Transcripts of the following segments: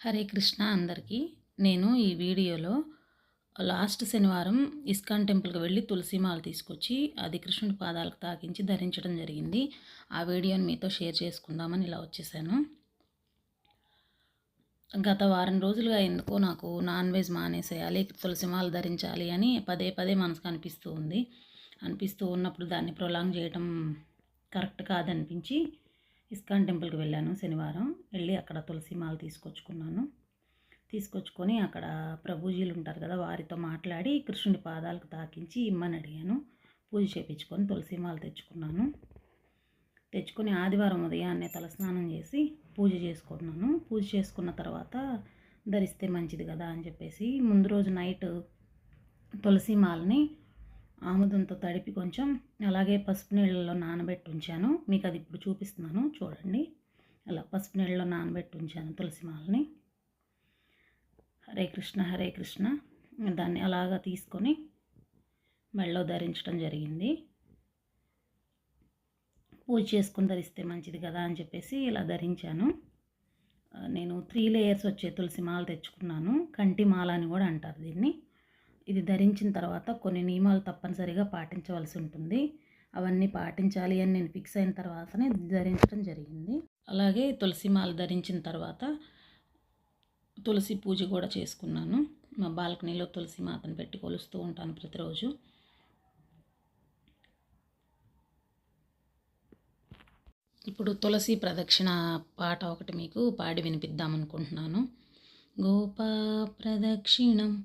హరే కృష్ణ అందరికీ. నేను ఈ వీడియోలో లాస్ట్ శనివారం ఇస్కాన్ టెంపుల్కి వెళ్ళి తులసిమాల తీసుకొచ్చి అది కృష్ణుడి పాదాలకు తాకించి ధరించడం జరిగింది. ఆ వీడియోని మీతో షేర్ చేసుకుందామని ఇలా వచ్చేసాను. గత వారం రోజులుగా ఎందుకో నాకు నాన్ వెజ్ మానేసేయాలి తులసిమాల ధరించాలి అని పదే పదే మనసుకు అనిపిస్తూ ఉంది. అనిపిస్తూ ఉన్నప్పుడు దాన్ని ప్రొలాంగ్ చేయడం కరెక్ట్ కాదనిపించి ఇస్కాన్ టెంపుల్కి వెళ్ళాను శనివారం. వెళ్ళి అక్కడ తులసి మాల తీసుకొచ్చుకున్నాను. తీసుకొచ్చుకొని అక్కడ ప్రభుజీలు ఉంటారు కదా వారితో మాట్లాడి కృష్ణుడి పాదాలకు తాకించి ఇమ్మని అడిగాను. పూజ చేయించుకొని తులసి మాల తెచ్చుకున్నాను. తెచ్చుకొని ఆదివారం ఉదయాన్నే తలస్నానం చేసి పూజ చేసుకున్నాను. పూజ చేసుకున్న తర్వాత ధరిస్తే మంచిది కదా అని చెప్పేసి ముందు రోజు నైట్ తులసి మాలని ఆముదంతో తడిపి కొంచెం అలాగే పసుపు నీళ్ళలో నానబెట్టి ఉంచాను. మీకు అది ఇప్పుడు చూపిస్తున్నాను. చూడండి. అలా పసుపు నీళ్ళలో నానబెట్టి ఉంచాను తులసి మాలని. హరే కృష్ణ హరే కృష్ణ. దాన్ని అలాగా తీసుకొని మెళ్ళలో ధరించడం జరిగింది. పూజ చేసుకుని ధరిస్తే మంచిది కదా అని చెప్పేసి ఇలా ధరించాను. నేను త్రీ లేయర్స్ వచ్చే తులసి మాల తెచ్చుకున్నాను. కంటి మాల అని కూడా అంటారు దీన్ని. ఇది ధరించిన తర్వాత కొన్ని నియమాలు తప్పనిసరిగా పాటించవలసి ఉంటుంది. అవన్నీ పాటించాలి అని నేను ఫిక్స్ అయిన తర్వాతనే ధరించడం జరిగింది. అలాగే తులసి మాల ధరించిన తర్వాత తులసి పూజ కూడా చేసుకున్నాను. మా బాల్కనీలో తులసి మాతను పెట్టి కొలుస్తూ ఉంటాను ప్రతిరోజు. ఇప్పుడు తులసి ప్రదక్షిణ పాట ఒకటి మీకు పాడి వినిపిద్దామనుకుంటున్నాను. గోపా ప్రదక్షిణం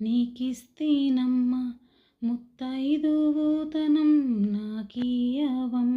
నీకిస్తేనమ్మ ముత్తైదువుతనం నాకీయవం